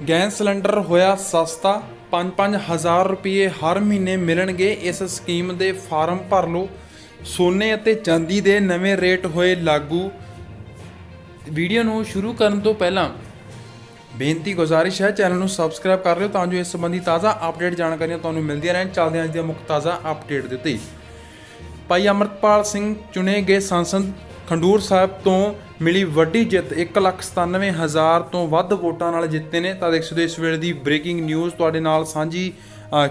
Gas cylinder ਹੋਇਆ ਸਸਤਾ 5-5000 ਰੁਪਏ ਹਰ ਮਹੀਨੇ ਮਿਲਣਗੇ। ਇਸ ਸਕੀਮ ਦੇ ਫਾਰਮ ਭਰ ਲਓ। ਸੋਨੇ ਅਤੇ ਚਾਂਦੀ ਦੇ ਨਵੇਂ ਰੇਟ ਹੋਏ ਲਾਗੂ। ਵੀਡੀਓ ਨੂੰ ਸ਼ੁਰੂ ਕਰਨ ਤੋਂ ਪਹਿਲਾਂ ਬੇਨਤੀ ਗੁਜ਼ਾਰਿਸ਼ ਹੈ, ਚੈਨਲ ਨੂੰ ਸਬਸਕ੍ਰਾਈਬ ਕਰ ਲਿਓ ਤਾਂ ਜੋ ਇਸ ਸੰਬੰਧੀ ਤਾਜ਼ਾ ਅਪਡੇਟ ਜਾਣਕਾਰੀਆਂ ਤੁਹਾਨੂੰ ਮਿਲਦੀਆਂ ਰਹਿਣ। ਚੱਲਦੇ ਹਾਂ ਅੱਜ ਦੀਆਂ ਮੁੱਖ ਤਾਜ਼ਾ ਅਪਡੇਟ ਦਿੱਤੀ ਭਾਈ ਅਮਰਤਪਾਲ ਸਿੰਘ ਚੁਣੇ ਗਏ ਸੰਸਦ ਖੰਡੂਰ ਸਾਹਿਬ ਤੋਂ ਮਿਲੀ ਵੱਡੀ ਜਿੱਤ। 197000 ਤੋਂ ਵੱਧ ਵੋਟਾਂ ਨਾਲ ਜਿੱਤੇ ਨੇ। ਤਾਂ ਦੇਖ ਸਕਦੇ ਇਸ ਵੇਲੇ ਦੀ ਬ੍ਰੇਕਿੰਗ ਨਿਊਜ਼ ਤੁਹਾਡੇ ਨਾਲ ਸਾਂਝੀ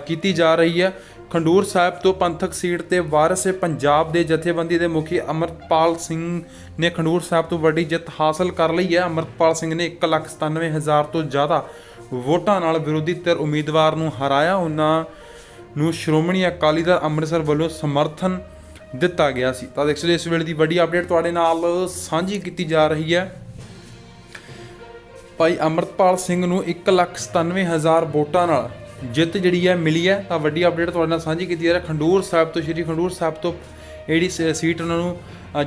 ਕੀਤੀ ਜਾ ਰਹੀ ਹੈ। ਖੰਡੂਰ ਸਾਹਿਬ ਤੋਂ ਪੰਥਕ ਸੀਟ ਤੇ ਵਾਰਿਸ ਪੰਜਾਬ ਦੇ ਜਥੇਬੰਦੀ ਦੇ ਮੁਖੀ ਅਮਰਤਪਾਲ ਸਿੰਘ ਨੇ ਖੰਡੂਰ ਸਾਹਿਬ ਤੋਂ ਵੱਡੀ ਜਿੱਤ ਹਾਸਲ ਕਰ ਲਈ ਹੈ। ਅਮਰਤਪਾਲ ਸਿੰਘ ਨੇ 197000 ਤੋਂ ਜ਼ਿਆਦਾ ਵੋਟਾਂ ਨਾਲ ਵਿਰੋਧੀ ਧਿਰ ਉਮੀਦਵਾਰ ਨੂੰ ਹਰਾਇਆ। ਉਹਨਾਂ ਨੂੰ ਸ਼੍ਰੋਮਣੀ ਅਕਾਲੀ ਦਲ ਅੰਮ੍ਰਿਤਸਰ ਵੱਲੋਂ ਸਮਰਥਨ ਦਿੱਤਾ ਗਿਆ ਸੀ। ਤਾਂ ਦੇਖ ਸਕਦੇ ਹੋ, ਇਸ ਵੇਲੇ ਦੀ ਵੱਡੀ ਅਪਡੇਟ ਤੁਹਾਡੇ ਨਾਲ ਸਾਂਝੀ ਕੀਤੀ ਜਾ ਰਹੀ ਹੈ। ਭਾਈ ਅਮਰਤਪਾਲ ਸਿੰਘ ਨੂੰ 197000 ਵੋਟਾਂ ਨਾਲ ਜਿੱਤ ਜਿਹੜੀ ਹੈ, ਮਿਲੀ ਹੈ। ਤਾਂ ਵੱਡੀ ਅਪਡੇਟ ਤੁਹਾਡੇ ਨਾਲ ਸਾਂਝੀ ਕੀਤੀ ਜਾ ਰਹੀ ਹੈ। ਖੰਡੂਰ ਸਾਹਿਬ ਤੋਂ, ਸ਼੍ਰੀ ਖੰਡੂਰ ਸਾਹਿਬ ਤੋਂ ਜਿਹੜੀ ਸ- ਸੀਟ ਉਹਨਾਂ ਨੂੰ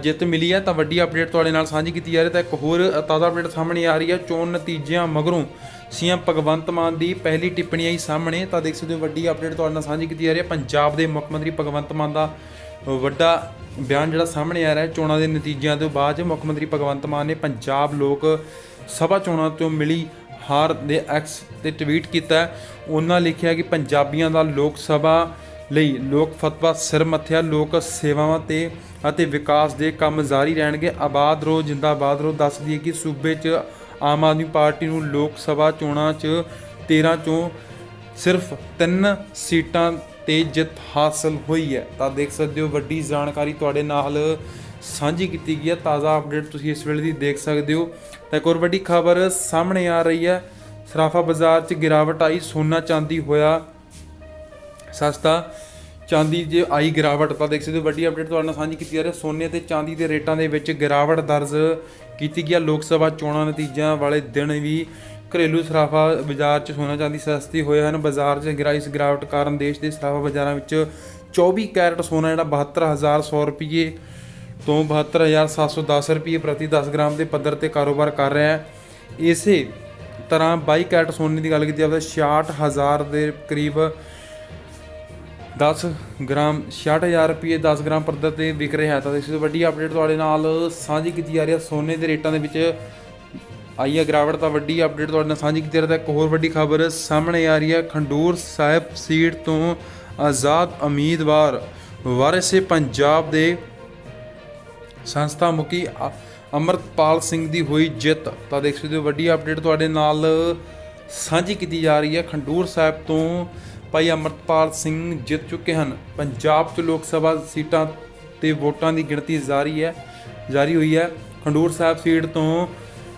ਜਿੱਤ ਮਿਲੀ ਹੈ। ਤਾਂ ਵੱਡੀ ਅਪਡੇਟ ਤੁਹਾਡੇ ਨਾਲ ਸਾਂਝੀ ਕੀਤੀ ਜਾ ਰਹੀ ਹੈ। ਤਾਂ ਇੱਕ ਹੋਰ ਤਾਜ਼ਾ ਅਪਡੇਟ ਸਾਹਮਣੇ ਆ ਰਹੀ ਹੈ। ਚੋਣ ਨਤੀਜਿਆਂ ਮਗਰੋਂ ਸੀਐਮ ਭਗਵੰਤ ਮਾਨ ਦੀ ਪਹਿਲੀ ਟਿੱਪਣੀ ਆਈ ਸਾਹਮਣੇ। ਤਾਂ ਦੇਖ ਸਕਦੇ ਹੋ, ਵੱਡੀ ਅਪਡੇਟ ਤੁਹਾਡੇ ਨਾਲ ਸਾਂਝੀ ਕੀਤੀ ਜਾ ਰਹੀ ਹੈ। ਪੰਜਾਬ ਦੇ ਮੁੱਖ ਮੰਤਰੀ ਭਗਵੰਤ ਮਾਨ ਦਾ ਵੱਡਾ ਬਿਆਨ ਜਿਹੜਾ ਸਾਹਮਣੇ ਆ ਰਿਹਾ ਹੈ, ਚੋਣਾਂ ਦੇ ਨਤੀਜਿਆਂ ਤੋਂ ਬਾਅਦ 'ਚ ਮੁੱਖ ਮੰਤਰੀ ਭਗਵੰਤ ਮਾਨ ਨੇ ਪੰਜਾਬ ਲੋਕ ਸਭਾ ਚੋਣਾਂ ਤੋਂ ਮਿਲੀ ਹਾਰ ਦੇ ਐਕਸ ਤੇ ਟਵੀਟ ਕੀਤਾ ਉਹਨਾਂ ਲਿਖਿਆ ਕਿ ਪੰਜਾਬੀਆਂ ਦਾ ਲੋਕ ਸਭਾ ਲਈ ਲੋਕ ਫਤਵਾ ਸਿਰ ਮੱਥਿਆ, ਲੋਕ ਸੇਵਾਵਾਂ ਤੇ ਅਤੇ ਵਿਕਾਸ ਦੇ ਕੰਮ ਜਾਰੀ ਰਹਿਣਗੇ। ਆਬਾਦ ਰੋ ਜਿੰਦਾਬਾਦ ਰੋ ਦੱਸਦੀ ਹੈ ਕਿ ਸੂਬੇ 'ਚ ਆਮ ਆਦਮੀ ਪਾਰਟੀ ਨੂੰ ਲੋਕ ਸਭਾ ਚੋਣਾਂ 'ਚ 13 ਚੋਂ ਸਿਰਫ ਤਿੰਨ ਸੀਟਾਂ ਤੇ ਜਿੱਤ ਹਾਸਲ ਹੋਈ ਹੈ। ਤਾਂ ਦੇਖ ਸਕਦੇ ਹੋ ਵੱਡੀ ਜਾਣਕਾਰੀ ਤੁਹਾਡੇ ਨਾਲ ਸਾਂਝੀ ਕੀਤੀ ਗਈ ਹੈ। ਤਾਜ਼ਾ ਅਪਡੇਟ ਤੁਸੀਂ ਇਸ ਵੇਲੇ ਦੀ ਦੇਖ ਸਕਦੇ ਹੋ। ਤਾਂ ਇੱਕ ਹੋਰ ਵੱਡੀ ਖਬਰ ਸਾਹਮਣੇ ਆ ਰਹੀ ਹੈ। ਸਰਾਫਾ ਬਾਜ਼ਾਰ 'ਚ ਗਿਰਾਵਟ ਆਈ, ਸੋਨਾ ਚਾਂਦੀ ਹੋਇਆ ਸਸਤਾ। ਚਾਂਦੀ ਜੇ ਆਈ ਗਿਰਾਵਟ, ਤਾਂ ਦੇਖ ਸਕਦੇ ਹੋ ਵੱਡੀ ਅਪਡੇਟ ਤੁਹਾਡੇ ਨਾਲ ਸਾਂਝੀ ਕੀਤੀ ਜਾ ਰਹੀ ਹੈ। ਸੋਨੇ ਤੇ ਚਾਂਦੀ ਦੇ ਰੇਟਾਂ ਦੇ ਵਿੱਚ ਗਿਰਾਵਟ ਦਰਜ ਕੀਤੀ ਗਈ ਹੈ। ਲੋਕ ਸਭਾ ਚੋਣਾਂ ਨਤੀਜਿਆਂ ਵਾਲੇ ਦਿਨ ਵੀ ਘਰੇਲੂ ਸਰਾਫਾ ਬਾਜ਼ਾਰ 'ਚ ਸੋਨਾ ਚਾਂਦੀ ਸਸਤੀ ਹੋਏ ਹਨ। ਬਾਜ਼ਾਰ 'ਚ ਗਿਰਾਈਸ ਗਿਰਾਵਟ ਕਾਰਨ ਦੇਸ਼ ਦੇ ਸਰਾਫਾ ਬਾਜ਼ਾਰਾਂ ਵਿੱਚ 24 ਕੈਰਟ ਸੋਨਾ ਜਿਹੜਾ 72100 ਰੁਪਏ ਤੋਂ 72710 ਰੁਪਏ ਪ੍ਰਤੀ 10 ਗ੍ਰਾਮ ਦੇ ਪੱਧਰ ਤੇ ਕਾਰੋਬਾਰ ਕਰ ਰਿਹਾ ਹੈ। ਇਸੇ ਤਰ੍ਹਾਂ 22 ਕੈਰਟ ਸੋਨੇ ਦੀ ਗੱਲ ਕੀਤੀ ਜਾਵੇ ਤਾਂ 66000 ਦੇ ਕਰੀਬ 10 ਗ੍ਰਾਮ 66000 ਰੁਪਏ 10 ਗ੍ਰਾਮ ਪੱਧਰ ਤੇ ਵਿਕ ਰਿਹਾ ਹੈ। ਤਾਂ ਇਸ ਤੋਂ ਵੱਡੀ ਅਪਡੇਟ ਤੁਹਾਡੇ ਨਾਲ ਸਾਂਝੀ ਕੀਤੀ ਜਾ ਰਹੀ ਹੈ ਸੋਨੇ ਦੇ ਰੇਟਾਂ ਦੇ ਵਿੱਚ ਆਈ ਹੈ ਗਿਰਾਵਟ ਤਾਂ ਵੱਡੀ ਅਪਡੇਟ ਤੁਹਾਡੇ ਨਾਲ ਸਾਂਝੀ ਕੀਤੀ ਜਾ ਇੱਕ ਹੋਰ ਵੱਡੀ ਖਬਰ ਸਾਹਮਣੇ ਆ ਰਹੀ ਹੈ। ਖੰਡੂਰ ਸਾਹਿਬ ਸੀਟ ਤੋਂ ਆਜ਼ਾਦ ਉਮੀਦਵਾਰ ਵਾਰਿਸੇ ਪੰਜਾਬ ਦੇ ਸੰਸਥਾ ਮੁਖੀ ਅ- ਅਮਰਤਪਾਲ ਸਿੰਘ ਦੀ ਹੋਈ ਜਿੱਤ ਤਾਂ ਦੇਖ ਸਕਦੇ ਹੋ, ਵੱਡੀ ਅਪਡੇਟ ਤੁਹਾਡੇ ਨਾਲ ਸਾਂਝੀ ਕੀਤੀ ਜਾ ਰਹੀ ਹੈ। ਖੰਡੂਰ ਸਾਹਿਬ ਤੋਂ ਭਾਈ ਅਮਰਤਪਾਲ ਸਿੰਘ ਜਿੱਤ ਚੁੱਕੇ ਹਨ। ਪੰਜਾਬ 'ਚ ਲੋਕ ਸਭਾ ਸੀਟਾਂ ਤੇ ਵੋਟਾਂ ਦੀ ਗਿਣਤੀ ਜਾਰੀ ਹੈ, ਜਾਰੀ ਹੋਈ ਹੈ। ਖੰਡੂਰ ਸਾਹਿਬ ਸੀਟ ਤੋਂ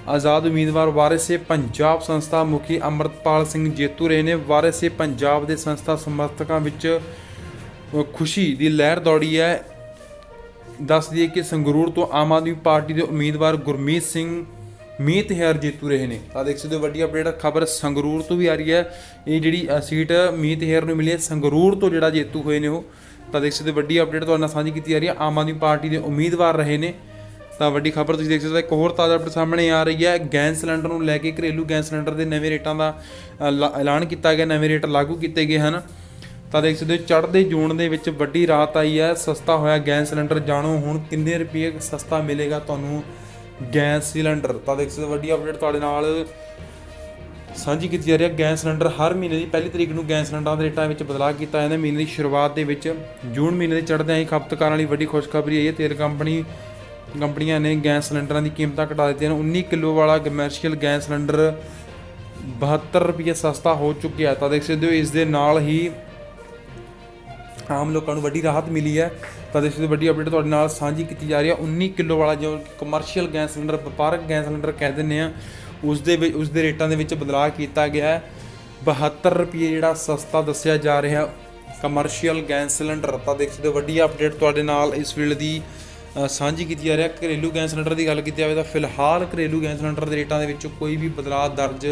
ਆਜ਼ਾਦ ਉਮੀਦਵਾਰ ਵਾਰਿਸੇ ਪੰਜਾਬ ਸੰਸਥਾ ਮੁਖੀ ਅਮਰਤਪਾਲ ਸਿੰਘ ਜੇਤੂ ਰਹੇ ਨੇ। ਵਾਰਿਸੇ ਪੰਜਾਬ ਦੇ ਸੰਸਥਾ ਸਮਰਥਕਾਂ ਵਿੱਚ ਖੁਸ਼ੀ ਦੀ ਲਹਿਰ ਦੌੜੀ ਹੈ। ਦੱਸ ਦਈਏ ਕਿ ਸੰਗਰੂਰ ਤੋਂ ਆਮ ਆਦਮੀ ਪਾਰਟੀ ਦੇ ਉਮੀਦਵਾਰ ਗੁਰਮੀਤ ਸਿੰਘ, ਮੀਤ ਹੈਰ ਜੇਤੂ ਰਹੇ ਨੇ। ਤਾਂ ਦੇਖ ਸਕਦੇ ਹੋ, ਵੱਡੀ ਅਪਡੇਟ ਖਬਰ ਸੰਗਰੂਰ ਤੋਂ ਵੀ ਆ ਰਹੀ ਹੈ। ਇਹ ਜਿਹੜੀ ਸੀਟ ਮੀਤ ਹੈਰ ਨੂੰ ਮਿਲੀ ਹੈ। ਸੰਗਰੂਰ ਤੋਂ ਜਿਹੜਾ ਜੇਤੂ ਹੋਏ ਨੇ ਉਹ। ਤਾਂ ਦੇਖ ਸਕਦੇ ਹੋ, ਵੱਡੀ ਅਪਡੇਟ ਤੁਹਾਡੇ ਨਾਲ ਸਾਂਝੀ ਕੀਤੀ ਜਾ ਰਹੀ ਹੈ। ਆਮ ਆਦਮੀ ਪਾਰਟੀ ਦੇ ਉਮੀਦਵਾਰ ਰਹੇ ਨੇ। ਤਾਂ ਵੱਡੀ ਖਬਰ ਤੁਸੀਂ ਦੇਖ ਸਕਦੇ ਹੋ, ਇੱਕ ਹੋਰ ਤਾਜ਼ਾ ਅਪਡੇਟ ਸਾਹਮਣੇ ਆ ਰਹੀ ਹੈ। ਗੈਸ ਸਿਲੰਡਰ ਨੂੰ ਲੈ ਕੇ ਘਰੇਲੂ ਗੈਸ ਸਿਲੰਡਰ ਦੇ ਨਵੇਂ ਰੇਟਾਂ ਦਾ ਐਲਾਨ ਕੀਤਾ ਗਿਆ, ਨਵੇਂ ਰੇਟ ਲਾਗੂ ਕੀਤੇ ਗਏ ਹਨ। ਤਾਂ ਦੇਖ ਸਕਦੇ ਹੋ, ਚੜ੍ਹਦੇ ਜੂਨ ਦੇ ਵਿੱਚ ਵੱਡੀ ਰਾਤ ਆਈ ਹੈ, ਸਸਤਾ ਹੋਇਆ ਗੈਸ ਸਿਲੰਡਰ। ਜਾਣੋ ਹੁਣ ਕਿੰਨੇ ਰੁਪਏ ਸਸਤਾ ਮਿਲੇਗਾ ਤੁਹਾਨੂੰ ਗੈਸ ਸਿਲੰਡਰ। ਤਾਂ ਦੇਖ ਸਕਦੇ ਹੋ, ਵੱਡੀ ਅਪਡੇਟ ਤੁਹਾਡੇ ਨਾਲ ਸਾਂਝੀ ਕੀਤੀ ਜਾ ਰਹੀ ਹੈ। ਗੈਸ ਸਿਲੰਡਰ ਹਰ ਮਹੀਨੇ ਦੀ ਪਹਿਲੀ ਤਰੀਕ ਨੂੰ ਗੈਸ ਸਿਲੰਡਰਾਂ ਦੇ ਰੇਟਾਂ ਵਿੱਚ ਬਦਲਾਅ ਕੀਤਾ ਜਾਂਦਾ ਮਹੀਨੇ ਦੀ ਸ਼ੁਰੂਆਤ ਦੇ ਵਿੱਚ ਜੂਨ ਮਹੀਨੇ ਦੇ ਚੜ੍ਹਦਿਆਂ ਹੀ ਖਪਤਕਾਰਾਂ ਲਈ ਵੱਡੀ ਖੁਸ਼ਖਬਰੀ ਹੈ। ਇਹ ਤੇਲ ਕੰਪਨੀ ਕੰਪਨੀਆਂ ਨੇ ਗੈਸ ਸਿਲੰਡਰਾਂ ਦੀ ਕੀਮਤਾਂ ਘਟਾ ਦਿੱਤੀਆਂ ਨੇ। 19 ਕਿਲੋ ਵਾਲਾ ਕਮਰਸ਼ੀਅਲ ਗੈਸ ਸਿਲੰਡਰ 72 ਰੁਪਏ ਸਸਤਾ ਹੋ ਚੁੱਕਿਆ ਤਾਂ ਦੇਖ ਸਕਦੇ ਹੋ, ਇਸ ਦੇ ਨਾਲ ਹੀ ਆਮ ਲੋਕਾਂ ਨੂੰ ਵੱਡੀ ਰਾਹਤ ਮਿਲੀ ਹੈ। ਤਾਂ ਦੇਸ਼ ਦੀ ਵੱਡੀ ਅਪਡੇਟ ਤੁਹਾਡੇ ਨਾਲ ਸਾਂਝੀ ਕੀਤੀ ਜਾ ਰਹੀ ਹੈ। 19 ਕਿਲੋ ਵਾਲਾ ਜੋ ਕਮਰਸ਼ੀਅਲ ਗੈਸ ਸਿਲੰਡਰ, ਵਪਾਰਕ ਗੈਸ ਸਿਲੰਡਰ ਕਹਿ ਦਿੰਦੇ ਆ ਉਸ ਦੇ ਵਿੱਚ, ਉਸ ਦੇ ਰੇਟਾਂ ਦੇ ਵਿੱਚ ਬਦਲਾਅ ਕੀਤਾ ਗਿਆ ਹੈ। 72 ਰੁਪਏ ਜਿਹੜਾ ਸਸਤਾ ਦੱਸਿਆ ਜਾ ਰਿਹਾ ਕਮਰਸ਼ੀਅਲ ਗੈਸ ਸਿਲੰਡਰ। ਤਾਂ ਦੇਖ ਸਕਦੇ ਹੋ, ਵੱਡੀ ਅਪਡੇਟ ਤੁਹਾਡੇ ਨਾਲ ਇਸ ਵੇਲੇ ਦੀ ਸਾਂਝੀ ਕੀਤੀ ਜਾ ਰਹੀ ਹੈ। ਘਰੇਲੂ ਗੈਸ ਸਿਲੰਡਰ ਦੀ ਗੱਲ ਕੀਤੀ ਜਾਵੇ ਤਾਂ ਫਿਲਹਾਲ ਘਰੇਲੂ ਗੈਸ ਸਿਲੰਡਰ ਦੇ ਰੇਟਾਂ ਦੇ ਵਿੱਚ ਕੋਈ ਵੀ ਬਦਲਾਅ ਦਰਜ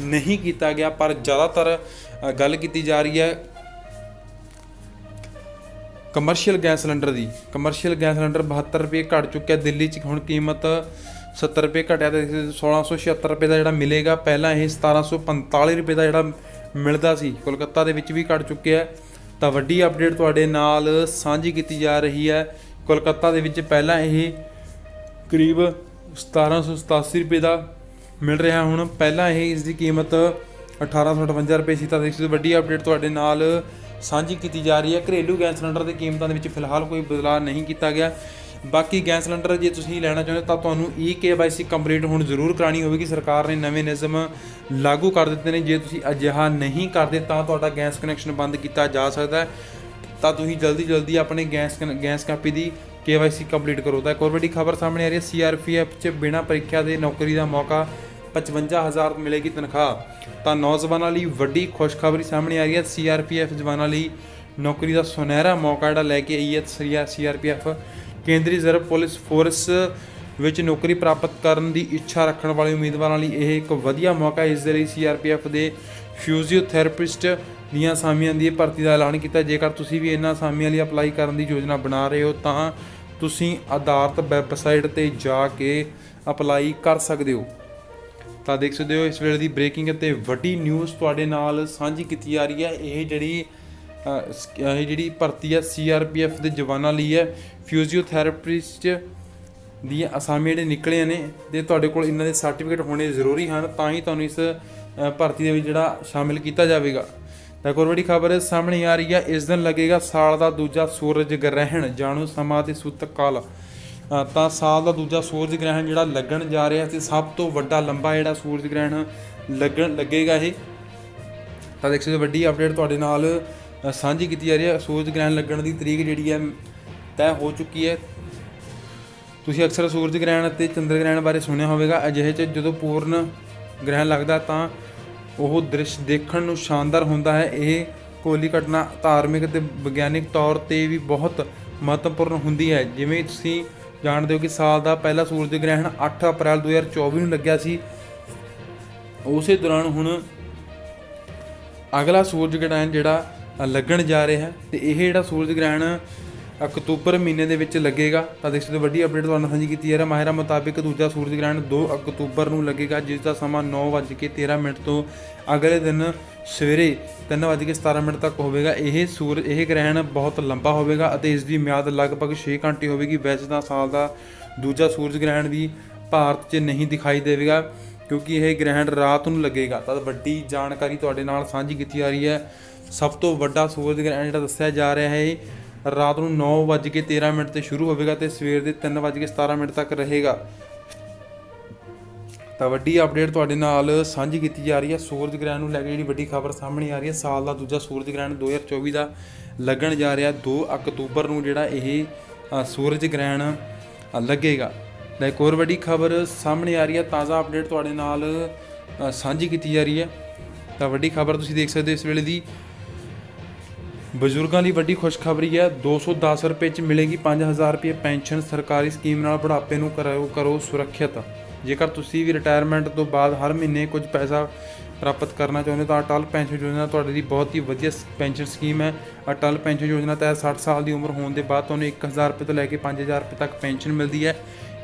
ਨਹੀਂ ਕੀਤਾ ਗਿਆ, ਪਰ ਜ਼ਿਆਦਾਤਰ ਗੱਲ ਕੀਤੀ ਜਾ ਰਹੀ ਹੈ ਕਮਰਸ਼ੀਅਲ ਗੈਸ ਸਿਲੰਡਰ ਦੀ। ਕਮਰਸ਼ੀਅਲ ਗੈਸ ਸਿਲੰਡਰ 72 ਰੁਪਏ ਘਟ ਚੁੱਕਿਆ ਦਿੱਲੀ 'ਚ ਹੁਣ ਕੀਮਤ 70 ਰੁਪਏ ਘਟਿਆ ਤੇ 1676 ਰੁਪਏ ਦਾ ਜਿਹੜਾ ਮਿਲੇਗਾ, ਪਹਿਲਾਂ ਇਹ 1745 ਰੁਪਏ ਦਾ ਜਿਹੜਾ ਮਿਲਦਾ ਸੀ, ਕੋਲਕਾਤਾ ਦੇ ਵਿੱਚ ਵੀ ਘਟ ਚੁੱਕਿਆ ਤਾਂ ਵੱਡੀ ਅਪਡੇਟ ਤੁਹਾਡੇ ਨਾਲ ਸਾਂਝੀ ਕੀਤੀ ਜਾ ਰਹੀ ਹੈ। ਕੋਲਕਾਤਾ ਦੇ ਵਿੱਚ ਪਹਿਲਾਂ ਇਹ ਕਰੀਬ 1787 ਰੁਪਏ ਦਾ ਮਿਲ ਰਿਹਾ ਹੁਣ। ਪਹਿਲਾਂ ਇਹ ਇਸ ਦੀ ਕੀਮਤ 1858 ਰੁਪਏ ਸੀ, ਤਾਂ ਇਸ ਵੱਡੀ ਅਪਡੇਟ ਤੁਹਾਡੇ ਨਾਲ ਸਾਂਝੀ ਕੀਤੀ ਜਾ ਰਹੀ ਹੈ। ਘਰੇਲੂ ਗੈਸ ਸਿਲੰਡਰ ਦੇ ਕੀਮਤਾਂ ਦੇ ਵਿੱਚ ਫਿਲਹਾਲ ਕੋਈ ਬਦਲਾਅ ਨਹੀਂ ਕੀਤਾ ਗਿਆ। ਬਾਕੀ ਗੈਸ ਸਿਲੰਡਰ ਜੇ ਤੁਸੀਂ ਲੈਣਾ ਚਾਹੁੰਦੇ ਤਾਂ ਤੁਹਾਨੂੰ ਈ ਕੇਵਾਈਸੀ ਕੰਪਲੀਟ ਹੁਣ ਜ਼ਰੂਰ ਕਰਾਣੀ ਹੋਵੇਗੀ। ਸਰਕਾਰ ਨੇ ਨਵੇਂ ਨਿਯਮ ਲਾਗੂ ਕਰ ਦਿੱਤੇ ਨੇ। ਜੇ ਤੁਸੀਂ ਅਜਿਹਾ ਨਹੀਂ ਕਰਦੇ, ਤਾਂ ਤੁਹਾਡਾ ਗੈਸ ਕਨੈਕਸ਼ਨ ਬੰਦ ਕੀਤਾ ਜਾ ਸਕਦਾ ਹੈ। ਤਾਂ ਤੁਸੀਂ ਜਲਦੀ ਜਲਦੀ ਆਪਣੇ ਗੈਸ ਕਨ- ਗੈਸ ਕਾਪੀ ਦੀ KYC ਕੰਪਲੀਟ ਕਰੋ। ਤਾਂ ਇੱਕ ਹੋਰ ਵੱਡੀ ਖਬਰ ਸਾਹਮਣੇ ਆ ਰਹੀ ਹੈ CRPF 'ਚ ਬਿਨਾਂ ਪ੍ਰੀਖਿਆ ਦੇ ਨੌਕਰੀ ਦਾ ਮੌਕਾ 55000 ਮਿਲੇਗੀ ਤਨਖਾਹ। ਤਾਂ ਨੌਜਵਾਨਾਂ ਲਈ ਵੱਡੀ ਖੁਸ਼ਖਬਰੀ ਸਾਹਮਣੇ ਆ ਰਹੀ ਹੈ CRPF ਜਵਾਨਾਂ ਲਈ ਨੌਕਰੀ ਦਾ ਸੁਨਹਿਰਾ ਮੌਕਾ ਜਿਹੜਾ ਲੈ ਕੇ ਆਈ ਹੈ ਸਰੀਆ CRPF ਕੇਂਦਰੀ ਰਿਜ਼ਰਵ ਪੁਲਿਸ ਫੋਰਸ ਵਿੱਚ ਨੌਕਰੀ ਪ੍ਰਾਪਤ ਕਰਨ ਦੀ ਇੱਛਾ ਰੱਖਣ ਵਾਲੇ ਉਮੀਦਵਾਰਾਂ ਲਈ ਇਹ ਇੱਕ ਵਧੀਆ ਮੌਕਾ ਹੈ। ਇਸ ਦੇ ਲਈ CRPF ਦੇ ਫਿਜ਼ੀਓਥੈਰੇਪਿਸਟ ਦੀਆਂ ਅਸਾਮੀਆਂ ਦੀ ਭਰਤੀ ਦਾ ਐਲਾਨ ਕੀਤਾ। ਜੇਕਰ ਤੁਸੀਂ ਵੀ ਇਹਨਾਂ ਅਸਾਮੀਆਂ ਲਈ ਅਪਲਾਈ ਕਰਨ ਦੀ ਯੋਜਨਾ ਬਣਾ ਰਹੇ ਹੋ, ਤਾਂ ਤੁਸੀਂ ਆਧਾਰਤ ਵੈਬਸਾਈਟ ਤੇ ਜਾ ਕੇ ਅਪਲਾਈ ਕਰ ਸਕਦੇ ਹੋ। ਤਾਂ ਦੇਖ ਸਕਦੇ ਹੋ, ਇਸ ਵੇਲੇ ਦੀ ਬ੍ਰੇਕਿੰਗ ਅਤੇ ਵੱਡੀ ਨਿਊਜ਼ ਤੁਹਾਡੇ ਨਾਲ ਸਾਂਝੀ ਕੀਤੀ ਜਾ ਰਹੀ ਹੈ। ਇਹ ਜਿਹੜੀ ਇਹ ਜਿਹੜੀ ਭਰਤੀ ਹੈ ਸੀਆਰਪੀਐਫ ਦੇ ਜਵਾਨਾਂ ਲਈ ਹੈ। ਫਿਜ਼ੀਓਥੈਰੇਪਿਸਟ ਦੀਆਂ ਅਸਾਮੀਆਂ ਜਿਹੜੇ ਨਿਕਲੇ ਨੇ, ਤੇ ਤੁਹਾਡੇ ਕੋਲ ਇਹਨਾਂ ਦੇ ਸਰਟੀਫਿਕੇਟ ਹੋਣੇ ਜ਼ਰੂਰੀ ਹਨ। ਤਾਂ ਹੀ ਤੁਹਾਨੂੰ ਇਸ ਭਰਤੀ ਦੇ ਵਿੱਚ ਜਿਹੜਾ ਸ਼ਾਮਿਲ ਕੀਤਾ ਜਾਵੇਗਾ। ਤਾਂ ਇੱਕ ਹੋਰ ਵੱਡੀ ਖਬਰ ਸਾਹਮਣੇ ਆ ਰਹੀ ਹੈ। ਇਸ ਦਿਨ ਲੱਗੇਗਾ ਸਾਲ ਦਾ ਦੂਜਾ ਸੂਰਜ ਗ੍ਰਹਿਣ। ਜਾਣੋ ਸਮਾਂ ਤੇ ਸੂਤਕ ਕਾਲ। ਤਾਂ ਸਾਲ ਦਾ ਦੂਜਾ ਸੂਰਜ ਗ੍ਰਹਿਣ ਜਿਹੜਾ ਲੱਗਣ ਜਾ ਰਿਹਾ ਤੇ ਸਭ ਤੋਂ ਵੱਡਾ ਲੰਬਾ ਜਿਹੜਾ ਸੂਰਜ ਗ੍ਰਹਿਣ ਲੱਗਣ ਲੱਗੇਗਾ ਇਹ। ਤਾਂ ਦੇਖ ਸਕਦੇ ਵੱਡੀ ਅਪਡੇਟ ਤੁਹਾਡੇ ਨਾਲ ਸਾਂਝੀ ਕੀਤੀ ਜਾ ਰਹੀ ਹੈ। ਸੂਰਜ ਗ੍ਰਹਿਣ ਲੱਗਣ ਦੀ ਤਰੀਕ ਜਿਹੜੀ ਹੈ, ਤੈਅ ਹੋ ਚੁੱਕੀ ਹੈ। ਤੁਸੀਂ ਅਕਸਰ ਸੂਰਜ ਗ੍ਰਹਿਣ ਅਤੇ ਚੰਦਰ ਗ੍ਰਹਿਣ ਬਾਰੇ ਸੁਣਿਆ ਹੋਵੇਗਾ। ਅਜਿਹੇ 'ਚ ਜਦੋਂ ਪੂਰਨ ਗ੍ਰਹਿਣ ਲੱਗਦਾ ਤਾਂ ਉਹ ਦ੍ਰਿਸ਼ ਦੇਖਣ ਨੂੰ ਸ਼ਾਨਦਾਰ ਹੁੰਦਾ ਹੈ। ਇਹ ਕੋਲੀ ਘਟਨਾ ਧਾਰਮਿਕ ਤੇ ਵਿਗਿਆਨਿਕ ਤੌਰ ਤੇ ਵੀ ਬਹੁਤ ਮਹੱਤਵਪੂਰਨ ਹੁੰਦੀ ਹੈ। ਜਿਵੇਂ ਤੁਸੀਂ ਜਾਣਦੇ ਹੋ ਕਿ ਸਾਲ ਦਾ ਪਹਿਲਾ ਸੂਰਜ ਗ੍ਰਹਿਣ 8 ਅਪ੍ਰੈਲ 2024 ਨੂੰ ਲੱਗਿਆ ਸੀ। ਉਸੇ ਦੌਰਾਨ ਹੁਣ ਅਗਲਾ ਸੂਰਜ ਗ੍ਰਹਿਣ ਜਿਹੜਾ ਲੱਗਣ ਜਾ ਰਿਹਾ ਹੈ ਤੇ ਇਹ ਜਿਹੜਾ ਸੂਰਜ ਗ੍ਰਹਿਣ ਅਕਤੂਬਰ ਮਹੀਨੇ ਦੇ ਵਿੱਚ ਲੱਗੇਗਾ। ਤਾਂ ਦੇਖ ਸਕਦੇ ਹੋ, ਵੱਡੀ ਅਪਡੇਟ ਤੁਹਾਨੂੰ ਸਾਂਝੀ ਕੀਤੀ ਜਾ ਹੈ ਮਾਹਿਰਾਂ ਮੁਤਾਬਿਕ ਦੂਜਾ ਸੂਰਜ ਗ੍ਰਹਿਣ 2 ਅਕਤੂਬਰ ਨੂੰ ਲੱਗੇਗਾ, ਜਿਸ ਦਾ ਸਮਾਂ 9:13 ਮਿੰਟ ਤੋਂ ਅਗਲੇ ਦਿਨ ਸਵੇਰੇ 3:17 ਮਿੰਟ ਤੱਕ ਹੋਵੇਗਾ। ਇਹ ਸੂਰ ਇਹ ਗ੍ਰਹਿਣ ਬਹੁਤ ਲੰਬਾ ਹੋਵੇਗਾ ਅਤੇ ਇਸ ਦੀ ਮਿਆਦ ਲਗਭਗ 6 ਘੰਟੇ ਹੋਵੇਗੀ। ਵੈਸੇ ਤਾਂ ਸਾਲ ਦਾ ਦੂਜਾ ਸੂਰਜ ਗ੍ਰਹਿਣ ਵੀ ਭਾਰਤ 'ਚ ਨਹੀਂ ਦਿਖਾਈ ਦੇਵੇਗਾ, ਕਿਉਂਕਿ ਇਹ ਗ੍ਰਹਿਣ ਰਾਤ ਨੂੰ ਲੱਗੇਗਾ। ਤਾਂ ਵੱਡੀ ਜਾਣਕਾਰੀ ਤੁਹਾਡੇ ਨਾਲ ਸਾਂਝੀ ਕੀਤੀ ਜਾ ਰਹੀ ਹੈ। ਸਭ ਤੋਂ ਵੱਡਾ ਸੂਰਜ ਗ੍ਰਹਿਣ ਜਿਹੜਾ ਦੱਸਿਆ ਜਾ ਰਿਹਾ ਹੈ ਰਾਤ ਨੂੰ 9:13 ਮਿੰਟ ਤੇ ਸ਼ੁਰੂ ਹੋਵੇਗਾ ਤੇ ਸਵੇਰ ਦੇ 3:17 ਮਿੰਟ ਤੱਕ ਰਹੇਗਾ। ਤਾਂ ਵੱਡੀ ਅਪਡੇਟ ਤੁਹਾਡੇ ਨਾਲ ਸਾਂਝੀ ਕੀਤੀ ਜਾ ਰਹੀ ਹੈ। ਸੂਰਜ ਗ੍ਰਹਿਣ ਨੂੰ ਲੈ ਕੇ ਜਿਹੜੀ ਵੱਡੀ ਖਬਰ ਸਾਹਮਣੇ ਆ ਰਹੀ ਹੈ, ਸਾਲ ਦਾ ਦੂਜਾ ਸੂਰਜ ਗ੍ਰਹਿਣ 2024 ਦਾ ਲੱਗਣ ਜਾ ਰਿਹਾ। 2 ਅਕਤੂਬਰ ਨੂੰ ਜਿਹੜਾ ਇਹ ਸੂਰਜ ਗ੍ਰਹਿਣ ਲੱਗੇਗਾ। ਤਾਂ ਇੱਕ ਹੋਰ ਵੱਡੀ ਖਬਰ ਸਾਹਮਣੇ ਆ ਰਹੀ ਹੈ, ਤਾਜ਼ਾ ਅਪਡੇਟ ਤੁਹਾਡੇ ਨਾਲ ਸਾਂਝੀ ਕੀਤੀ ਜਾ ਰਹੀ ਹੈ। ਤਾਂ ਵੱਡੀ ਖਬਰ ਤੁਸੀਂ ਦੇਖ ਸਕਦੇ ਹੋ ਇਸ ਵੇਲੇ ਦੀ। ਬਜ਼ੁਰਗਾਂ ਲਈ ਵੱਡੀ ਖੁਸ਼ਖਬਰੀ ਹੈ। 210 ਰੁਪਏ ਚ ਮਿਲੇਗੀ 5000 ਰੁਪਏ ਪੈਨਸ਼ਨ। ਸਰਕਾਰੀ ਸਕੀਮ ਨਾਲ ਬੁਢਾਪੇ ਨੂੰ ਕਰੋ ਕਰੋ ਸੁਰੱਖਿਅਤ। ਜੇਕਰ ਤੁਸੀਂ ਵੀ ਰਿਟਾਇਰਮੈਂਟ ਤੋਂ ਬਾਅਦ ਹਰ ਮਹੀਨੇ ਕੁਝ ਪੈਸਾ ਪ੍ਰਾਪਤ ਕਰਨਾ ਚਾਹੁੰਦੇ ਹੋ, ਤਾਂ ਅਟਲ ਪੈਨਸ਼ਨ ਯੋਜਨਾ ਤੁਹਾਡੇ ਲਈ ਬਹੁਤ ਹੀ ਵਧੀਆ ਪੈਨਸ਼ਨ ਸਕੀਮ ਹੈ। ਅਟਲ ਪੈਨਸ਼ਨ ਯੋਜਨਾ ਤਹਿਤ 60 ਸਾਲ ਦੀ ਉਮਰ ਹੋਣ ਦੇ ਬਾਅਦ ਤੁਹਾਨੂੰ 1000 ਰੁਪਏ ਤੋਂ ਲੈ ਕੇ 5000 ਰੁਪਏ ਤੱਕ ਪੈਨਸ਼ਨ ਮਿਲਦੀ ਹੈ।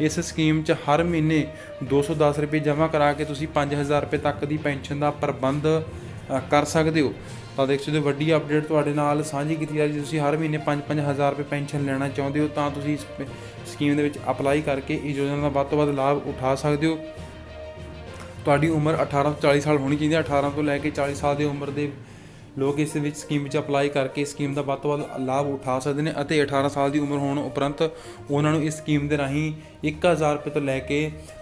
ਇਸ ਸਕੀਮ 'ਚ ਹਰ ਮਹੀਨੇ 210 ਰੁਪਏ ਜਮ੍ਹਾਂ ਕਰਾ ਕੇ ਤੁਸੀਂ 5000 ਰੁਪਏ ਤੱਕ ਦੀ ਪੈਨਸ਼ਨ ਦਾ ਪ੍ਰਬੰਧ ਕਰ ਸਕਦੇ ਹੋ। ਤਾਂ ਦੇਖ ਸਕਦੇ ਹੋ, ਵੱਡੀ ਅਪਡੇਟ ਤੁਹਾਡੇ ਨਾਲ ਸਾਂਝੀ ਕੀਤੀ ਜਾ ਰਹੀ ਤੁਸੀਂ ਹਰ ਮਹੀਨੇ 5-5000 ਰੁਪਏ ਪੈਨਸ਼ਨ ਲੈਣਾ ਚਾਹੁੰਦੇ ਹੋ, ਤਾਂ ਤੁਸੀਂ ਇਸ ਸਕੀਮ ਦੇ ਵਿੱਚ ਅਪਲਾਈ ਕਰਕੇ ਇਸ ਯੋਜਨਾ ਦਾ ਵੱਧ ਤੋਂ ਵੱਧ ਲਾਭ ਉਠਾ ਸਕਦੇ ਹੋ। ਤੁਹਾਡੀ ਉਮਰ 18 ਤੋਂ 40 ਸਾਲ ਹੋਣੀ ਚਾਹੀਦੀ ਹੈ। 18 ਤੋਂ ਲੈ ਕੇ 40 ਸਾਲ ਦੀ ਉਮਰ ਦੇ ਲੋਕ ਇਸ ਵਿੱਚ ਸਕੀਮ ਵਿੱਚ ਅਪਲਾਈ ਕਰਕੇ ਇਸ ਸਕੀਮ ਦਾ ਵੱਧ ਤੋਂ ਵੱਧ ਲਾਭ ਉਠਾ ਸਕਦੇ ਨੇ ਅਤੇ 18 ਸਾਲ ਦੀ ਉਮਰ ਹੋਣ ਉਪਰੰਤ ਉਹਨਾਂ ਨੂੰ ਇਸ ਸਕੀਮ ਦੇ ਰਾਹੀਂ 1000 ਰੁਪਏ ਤੋਂ ਲੈ ਕੇ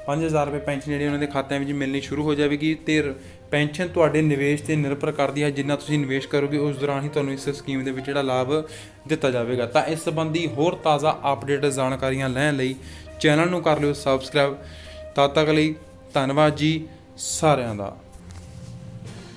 5000 ਰੁਪਏ ਪੈਨਸ਼ਨ ਜਿਹੜੀ ਉਹਨਾਂ ਦੇ ਖਾਤਿਆਂ ਵਿੱਚ ਮਿਲਣੀ ਸ਼ੁਰੂ ਹੋ ਜਾਵੇਗੀ ਤੇ ਪੈਨਸ਼ਨ ਤੁਹਾਡੇ ਨਿਵੇਸ਼ ਤੇ ਨਿਰਭਰ ਕਰਦੀ ਹੈ ਜਿੰਨਾ ਤੁਸੀਂ ਨਿਵੇਸ਼ ਕਰੋਗੇ, ਉਸ ਦੌਰਾਨ ਹੀ ਤੁਹਾਨੂੰ ਇਸ ਸਕੀਮ ਦੇ ਵਿੱਚ ਜਿਹੜਾ ਲਾਭ ਦਿੱਤਾ ਜਾਵੇਗਾ। ਤਾਂ ਇਸ ਸੰਬੰਧੀ ਹੋਰ ਤਾਜ਼ਾ ਅਪਡੇਟ ਜਾਣਕਾਰੀਆਂ ਲੈਣ ਲਈ ਚੈਨਲ ਨੂੰ ਕਰ ਲਿਓ ਸਬਸਕ੍ਰਾਈਬ ਤਦ ਤੱਕ ਲਈ ਧੰਨਵਾਦ ਜੀ ਸਾਰਿਆਂ ਦਾ।